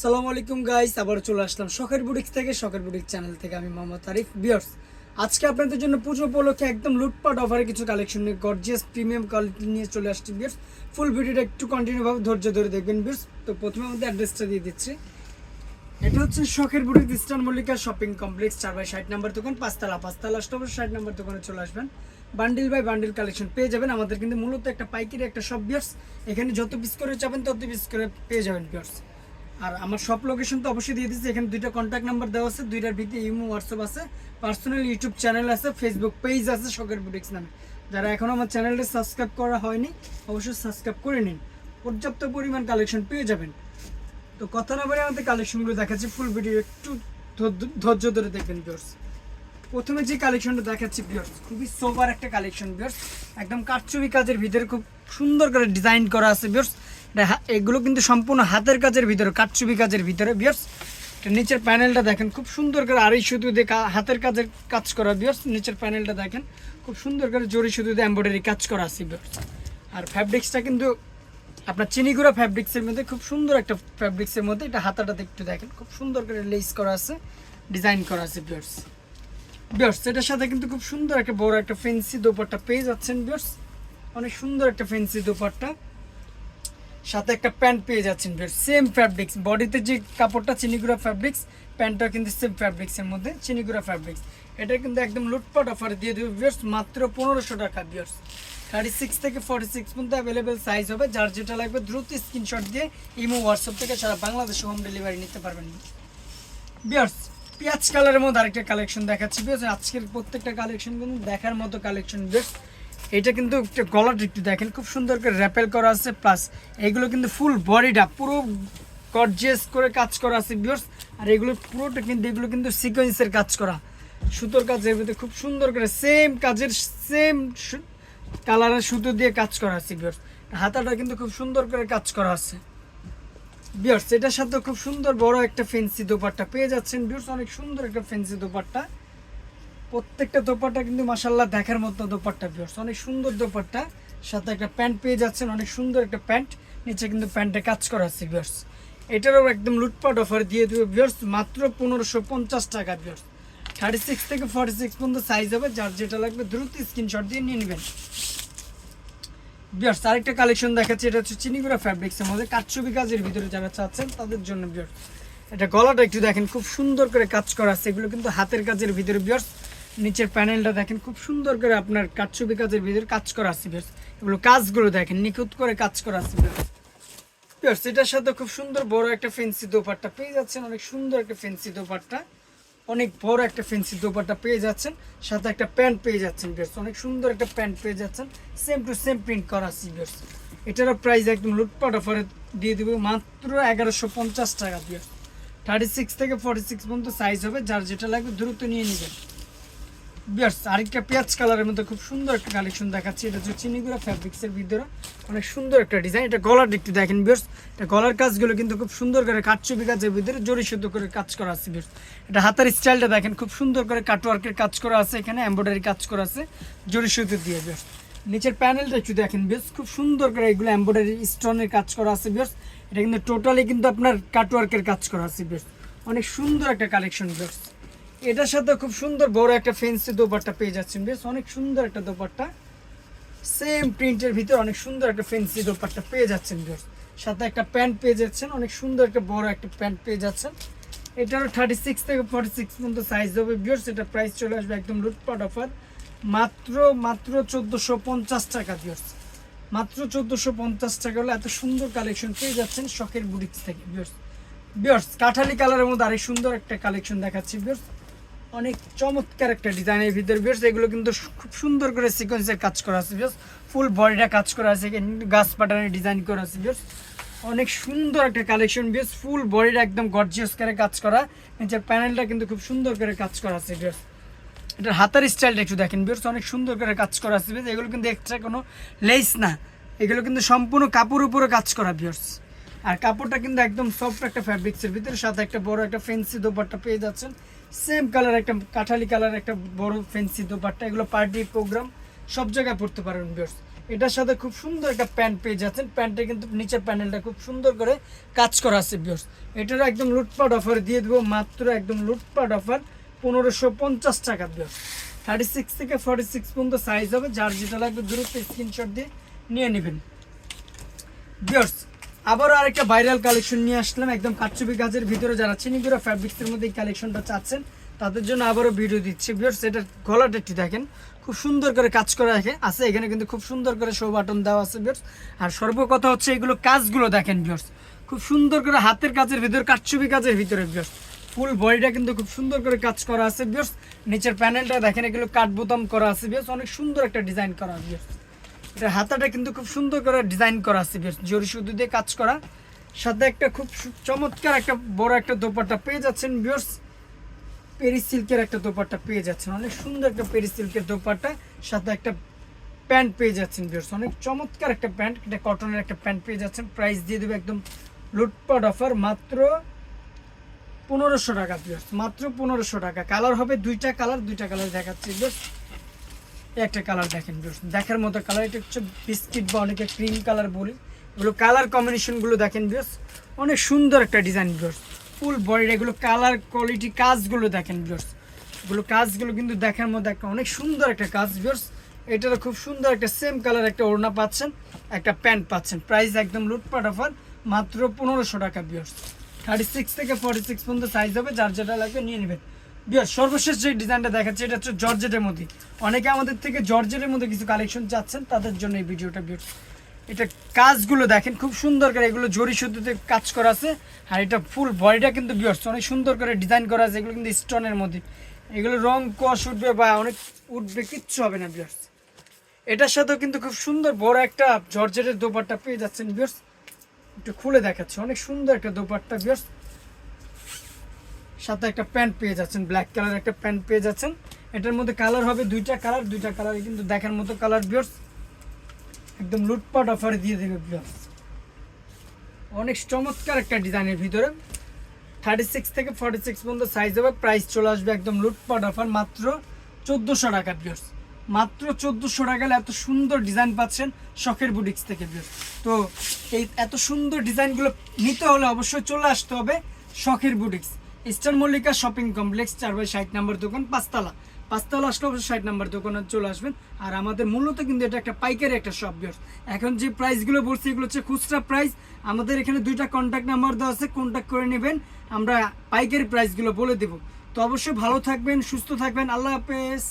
সালামু আলাইকুম গাইস আবার চলে আসলাম শখের বুটিক থেকে, শখের বুটিক চ্যানেল থেকে। আমি মোহাম্মদ আরিফ। বিয়ার্স আজকে আপনাদের জন্য পুজো উপলক্ষে একদম লুটপাট অফারে কিছু কালেকশন নিয়ে গর্জিয়াস প্রিমিয়াম কোয়ালিটি নিয়ে চলে আসছি বিয়ার্স ফুল ভিডিওটা একটু কন্টিনিউভাবে ধৈর্য ধরে দেখবেন বিয়ার্স তো প্রথমে আমাদের অ্যাড্রেসটা দিয়ে দিচ্ছি। এটা হচ্ছে শখের boutique eastern Mallika shopping complex চার বাই ষাট নাম্বার দোকান, পাঁচতলা পাঁচতলা স্টপের ষাট নাম্বার দোকানে চলে আসবেন। বান্ডিল বাই বান্ডিল কালেকশন পেয়ে যাবেন। আমাদের কিন্তু মূলত একটা পাইকারি একটা সব বিয়ার্স এখানে যত পিস করে চাবেন, তত পিস করে পেয়ে যাবেন বিয়ার্স আর আমার সব লোকেশন তো অবশ্যই দিয়ে দিচ্ছি এখানে দুইটা কন্ট্যাক্ট নাম্বার দেওয়া আছে, দুইটার ভিত্তি ইমো হোয়াটসঅ্যাপ আছে পার্সোনাল ইউটিউব চ্যানেল আছে ফেসবুক পেজ আছে শখের বুটিক্স নামে। যারা এখনও আমার চ্যানেলটা সাবস্ক্রাইব করা হয়নি, অবশ্যই সাবস্ক্রাইব করে নিন। পর্যাপ্ত পরিমাণ কালেকশন পেয়ে যাবেন। তো কথা না বলে আমাদের কালেকশনগুলো দেখাচ্ছি ফুল ভিডিও একটু ধৈর্য- ধরে দেখবেন বিয়ার্স প্রথমে যে কালেকশনটা দেখাচ্ছি বিয়ার্স খুবই সোবার একটা কালেকশন বিয়ার্স একদম কাটচুরি কাজের ভিতরে খুব সুন্দর করে ডিজাইন করা আছে বিয়ার্স এগুলো কিন্তু সম্পূর্ণ হাতের কাজের ভিতরে কাটচুবি কাজের ভিতরে বিয়ার্স নিচের প্যানেলটা দেখেন, খুব সুন্দর করে আড়াই সুতো দিয়ে হাতের কাজের কাজ করা বিয়ার্স নিচের প্যানেলটা দেখেন, খুব সুন্দর করে জরি সুতো দিয়ে এমব্রয়ডারি কাজ করা আছে বিয়ার্স আর ফ্যাব্রিক্সটা কিন্তু আপনার চিনিগুড়া ফ্যাব্রিক্সের মধ্যে, খুব সুন্দর একটা ফ্যাব্রিক্সের মধ্যে, এটা হাতাটাতে একটু দেখেন, খুব সুন্দর করে লেস করা আছে ডিজাইন করা আছে বিয়ার্স বিয়ার্স এটার সাথে কিন্তু খুব সুন্দর একটা বড় একটা ফেন্সি দোপাট্টা পেয়ে যাচ্ছেন বিয়ার্স অনেক সুন্দর একটা ফেন্সি দোপাট্টা। সাথে একটা প্যান্ট পেয়ে যাচ্ছেন সেম ফ্যাব্রিক্স বডিতে যে কাপড়টা, চিনিগুড়া ফ্যাব্রিক্স প্যান্টটা কিন্তু সেম ফ্যাব্রিক্সের মধ্যে, চিনিগুড়া ফ্যাব্রিক্স এটা কিন্তু একদম লুটপাট অফারে দিয়ে দেবে বিয়ার্স মাত্র পনেরোশো টাকা বিয়ার্স থার্টি সিক্স থেকে ফর্টি সিক্স পর্যন্ত অ্যাভেলেবেল সাইজ হবে, যার যেটা লাগবে দ্রুত স্ক্রিনশট দিয়ে ইমো হোয়াটসঅ্যাপ থেকে সারা বাংলাদেশে হোম ডেলিভারি নিতে পারবেন। বিয়ার্স পেঁয়াজ কালারের মধ্যে আরেকটা কালেকশন দেখাচ্ছি বিয়ার্স আজকের প্রত্যেকটা কালেকশন কিন্তু দেখার মতো কালেকশন বিয়ার্স এটা কিন্তু একটা গলাটা একটু দেখেন, খুব সুন্দর করে র্যাপেল করা আছে প্লাস এগুলো কিন্তু ফুল বডিটা পুরো গর্জিয়াস করে কাজ করা আছে বিয়ার্স আর এগুলো পুরোটা কিন্তু, এগুলো কিন্তু সিকোয়েন্সের কাজ করা। সুতোর কাজের ভিতরে খুব সুন্দর করে সেম কাজের সেম কালারের সুতো দিয়ে কাজ করা আছে বিয়ার্স হাতাটা কিন্তু খুব সুন্দর করে কাজ করা আছে। বিয়ার্স এটার সাথে খুব সুন্দর বড় একটা ফেন্সি দোপাট্টা পেয়ে যাচ্ছেন বিয়ার্স অনেক সুন্দর একটা ফেন্সি দোপাট্টা। প্রত্যেকটা দোপাট্টা কিন্তু মাসাল্লাহ দেখার মতো দোপাট্টা বিয়ার্স অনেক সুন্দর দোপাট্টা। সাথে একটা প্যান্ট পেয়ে যাচ্ছেন, অনেক সুন্দর একটা প্যান্ট। নিচে কিন্তু প্যান্টে কাজ করা আছে বিয়ার্স এটারও একদম লুটপাট অফার দিয়ে দেবে বিয়ার্স মাত্র পনেরোশো পঞ্চাশ টাকা বিয়ার্স থার্টি সিক্স থেকে ফর্টি সিক্স পর্যন্ত সাইজ হবে, যার যেটা লাগবে দ্রুত স্ক্রিনশট দিয়ে নিয়ে নেবেন। বিয়ার্স আরেকটা কালেকশন দেখাচ্ছি, এটা হচ্ছে চিনিগুড়া ফ্যাব্রিক্সের মধ্যে। কাটছবি কাজের ভিতরে যারা চাচ্ছেন, তাদের জন্য বিয়ার্স এটা গলাটা একটু দেখেন, খুব সুন্দর করে কাজ করা আছে। এগুলো কিন্তু হাতের কাজের ভিতরে বিয়ার্স নিচের প্যানেলটা দেখেন, খুব সুন্দর করে আপনার কাটছবি কাজের ভিতরে কাজ করা আছে বেশ এগুলো কাজগুলো দেখেন, নিখুঁত করে কাজ করা আছে বেশ এটার সাথে খুব সুন্দর বড় একটা ফেন্সি দোপাট্টা পেয়ে যাচ্ছেন, অনেক সুন্দর একটা ফেন্সি দোপাট্টা। অনেক বড় একটা ফেন্সি দোপাট্টা পেয়ে যাচ্ছেন, সাথে একটা প্যান্ট পেয়ে যাচ্ছেন বেশ অনেক সুন্দর একটা প্যান্ট পেয়ে যাচ্ছেন সেম টু সেম প্রিন্ট করা আছে বেশ এটারও প্রাইস একদম লুটপাট অফারে দিয়ে দেবে, মাত্র এগারোশো পঞ্চাশ টাকা দিয়ে থার্টি সিক্স থেকে ফর্টি সিক্স পর্যন্ত সাইজ হবে, যার যেটা লাগবে দ্রুত নিয়ে নেবেন। বিয়ার্স, আরেকটা পেঁয়াজ কালারের মধ্যে খুব সুন্দর একটা কালেকশন দেখাচ্ছি। এটা হচ্ছে চিনিগুড়া ফ্যাব্রিক্সের ভিতরে। অনেক সুন্দর একটা ডিজাইন এটা গলার একটু দেখেন বিয়ার্স, এটা গলার কাজগুলো কিন্তু খুব সুন্দর করে কাটচুপি কাজের ভিতরে জড়ি শুদ্ধ করে কাজ করা আছে বিয়ার্স। এটা হাতের স্টাইলটা দেখেন, খুব সুন্দর করে কাটওয়ার্কের কাজ করা আছে এখানে এমব্রয়ডারি কাজ করা আছে, জড়ি সুতো দিয়ে বিয়ার্স। নিচের প্যানেলটা একটু দেখেন বেশ খুব সুন্দর করে এগুলো এমব্রয়ডারি স্টোনের কাজ করা আছে বিয়ার্স। এটা কিন্তু টোটালি কিন্তু আপনার কাটওয়ার্কের কাজ করা আছে বিয়ার্স। অনেক সুন্দর একটা কালেকশন বিয়ার্স। এটার সাথে খুব সুন্দর বড় একটা ফেন্সি দোপাট্টা পেয়ে যাচ্ছেন বেশ, অনেক সুন্দর একটা দোপাট্টা। সেম প্রিন্টের ভিতরে অনেক সুন্দর একটা ফেন্সি দোপাট্টা পেয়ে যাচ্ছেন বেশ। সাথে একটা প্যান্ট পেয়ে যাচ্ছেন, অনেক সুন্দর একটা বড় একটা প্যান্ট পেয়ে যাচ্ছেন। এটারও থার্টি সিক্স থেকে ফর্টি সিক্স পর্যন্ত সাইজ হবে বিয়ার্স এটা প্রাইস চলে আসবে একদম লুটপাট অফার মাত্র মাত্র চোদ্দোশো পঞ্চাশ টাকা বিয়ার্স মাত্র চোদ্দোশো পঞ্চাশ টাকা হলে এত সুন্দর কালেকশন পেয়ে যাচ্ছেন শখের বুটিক্স থেকে বিয়ার্স বিয়ার্স কাঠালি কালারের মধ্যে আরেক সুন্দর একটা কালেকশন দেখাচ্ছি বিয়ার্স অনেক চমৎকার একটা ডিজাইনের ভিতরে বিয়ার্স এগুলো কিন্তু খুব সুন্দর করে সিকোয়েন্সের কাজ করা আছে বিয়ার্স ফুল বডিটা কাজ করা আছে গাছ পাটানের ডিজাইন করা আছে বিয়ার্স অনেক সুন্দর একটা কালেকশন বিয়ার্স ফুল বডিটা একদম গর্জিয়াস করে কাজ করা। নিচের প্যানেলটা কিন্তু খুব সুন্দর করে কাজ করা আছে বিয়ার্স এটার হাতের স্টাইলটা একটু দেখেন বিয়ার্স অনেক সুন্দর করে কাজ করা আছে বিয়ার্স এগুলো কিন্তু এক্সট্রা কোনো লেস না। এগুলো কিন্তু সম্পূর্ণ কাপড় উপরে কাজ করা বিয়ার্স আর কাপড়টা কিন্তু একদম সফট একটা ফ্যাব্রিক্সের ভিতরে, সাথে একটা বড় একটা ফেন্সি দোপাট্টা পেয়ে যাচ্ছেন। সেম কালার একটা কাঠালি কালার একটা বড় ফেন্সি দোপাট্টা, এগুলো পার্টি প্রোগ্রাম সব জায়গায় পড়তে পারেন বিয়ার্স এটার সাথে খুব সুন্দর একটা প্যান্ট পেয়ে যাচ্ছেন প্যান্টে কিন্তু নিচের প্যানেলটা খুব সুন্দর করে কাজ করা আছে বিয়স এটার একদম লুটপাট অফার দিয়ে দেবো, মাত্র একদম লুটপাট অফার পনেরোশো পঞ্চাশ টাকা বিয়স থার্টি সিক্স থেকে ফর্টি সিক্স পর্যন্ত সাইজ হবে, যার যেটা লাগবে দ্রুত স্ক্রিনশট দিয়ে নিয়ে নেবেন। বিয়ার্স আবারও আরেকটা ভাইরাল কালেকশন নিয়ে আসলাম। একদম কাটচুপি গাছের ভিতরে যারা চিনিগুড়া ফ্যাব্রিক্সের মধ্যে এই কালেকশনটা চাচ্ছেন, তাদের জন্য আবারও ভিডিও দিচ্ছি। বিয়ার্স এটা গলাটা একটু দেখেন। খুব সুন্দর করে কাজ করা আছে। এখানে কিন্তু খুব সুন্দর করে শো বাটন দেওয়া আছে বিয়ার্স আর সর্বকথা হচ্ছে এগুলো কাজগুলো দেখেন বিয়ার্স খুব সুন্দর করে হাতের কাজের ভিতরে কাটচুপি কাজের ভিতরে বিয়ার্স ফুল বডিটা কিন্তু খুব সুন্দর করে কাজ করা আছে বিয়ার্স নিচের প্যানেলটা দেখেন, এগুলো কাঠ বোতাম করা আছে বিয়ার্স অনেক সুন্দর একটা ডিজাইন করা আছে এটা হাতাটা কিন্তু খুব সুন্দর করে ডিজাইন করা আছে বেশ। জরি সুতো দিয়ে কাজ করা। সাথে একটা খুব চমৎকার একটা বড় একটা দোপাট্টা পেয়ে যাচ্ছেন বিয়ার্স পেরি সিল্কের একটা দোপাট্টা পেয়ে যাচ্ছেন। অনেক সুন্দর একটা পেরি সিল্কের দোপাট্টা। সাথে একটা প্যান্ট পেয়ে যাচ্ছেন বিয়ার্স অনেক চমৎকার একটা প্যান্ট। এটা কটনের একটা প্যান্ট পেয়ে যাচ্ছেন। প্রাইস দিয়ে দেবে একদম লুটপাট অফার মাত্র পনেরোশো টাকা বিয়ার্স মাত্র পনেরোশো টাকা। কালার হবে দুইটা কালার দুইটা কালার দেখাচ্ছি বিয়ার্স একটা কালার দেখেন দেখার মতো কালার এটা হচ্ছে বিস্কিট বা অনেকে ক্রিম কালার বলি। এগুলো কালার কম্বিনেশনগুলো দেখেন বিয়স অনেক সুন্দর একটা ডিজাইন বিয়স ফুল বডির এগুলো কালার কোয়ালিটি কাজগুলো দেখেন বিয়স এগুলো কাজগুলো কিন্তু দেখার মধ্যে একটা অনেক সুন্দর একটা কাজ বিয়স এটারও খুব সুন্দর একটা সেম কালার একটা ওড়না পাচ্ছেন, একটা প্যান্ট পাচ্ছেন। প্রাইস একদম লুটপাট অফার মাত্র পনেরোশো টাকা বিয়স থার্টি সিক্স থেকে ফর্টি সিক্স পর্যন্ত সাইজ হবে, যার যেটা লাগবে নিয়ে নেবেন। বিয়ার সর্বশেষ যে ডিজাইনটা দেখাচ্ছে, এটা হচ্ছে জর্জেটের মধ্যে। অনেকে আমাদের থেকে জর্জেটের মধ্যে কিছু কালেকশন চাচ্ছেন, তাদের জন্য এই ভিডিওটা বিয়ার এটা কাজগুলো দেখেন, খুব সুন্দর করে এগুলো জরি সুতোতে কাজ করা আছে। আর এটা ফুল বডিটা কিন্তু বিয়ার্স অনেক সুন্দর করে ডিজাইন করা আছে, এগুলো কিন্তু স্টোনের মধ্যে। এগুলো রং কষ উঠবে বা অনেক উঠবে, কিচ্ছু হবে না বিয়ার্স এটার সাথেও কিন্তু খুব সুন্দর বড় একটা জর্জেটের দোপাট্টা পেয়ে যাচ্ছেন বিয়ার্স একটু খুলে দেখাচ্ছে, অনেক সুন্দর একটা দোপাট্টা বিয়ার্স সাথে একটা প্যান্ট পেয়ে যাচ্ছেন ব্ল্যাক কালার একটা প্যান্ট পেয়ে যাচ্ছেন। এটার মধ্যে কালার হবে দুইটা কালার দুইটা কালার কিন্তু দেখার মতো কালার বিয়ার্স একদম লুটপাট অফারে দিয়ে দেবে বিয়ার্স অনেক চমৎকার একটা ডিজাইনের ভিতরে। থার্টি সিক্স থেকে ফর্টি সিক্স পর্যন্ত সাইজ হবে প্রাইস চলে আসবে একদম লুটপাট অফার মাত্র চোদ্দোশো টাকা বিয়ার্স মাত্র চোদ্দোশো টাকা এত সুন্দর ডিজাইন পাচ্ছেন শখের বুটিক্স থেকে বিয়ার্স তো এই এত সুন্দর ডিজাইনগুলো নিতে হলে অবশ্যই চলে আসতে হবে শখের boutiques eastern Mallika shopping complex, চার বাই ষাট নাম্বার দোকান, পাঁচতলা। পাঁচতলা আসলে অবশ্যই ষাট নাম্বার দোকানে চলে আসবেন। আর আমাদের মূলত কিন্তু এটা একটা পাইকারি একটা শপ বিয়ার্স এখন যে প্রাইসগুলো বলছি, এগুলো হচ্ছে খুচরা প্রাইস আমাদের এখানে দুইটা কন্ট্যাক্ট নাম্বার দেওয়া আছে কন্ট্যাক্ট করে নেবেন। আমরা পাইকারি প্রাইসগুলো বলে দেবো। তো অবশ্যই ভালো থাকবেন, সুস্থ থাকবেন। আল্লাহ হাফেজ।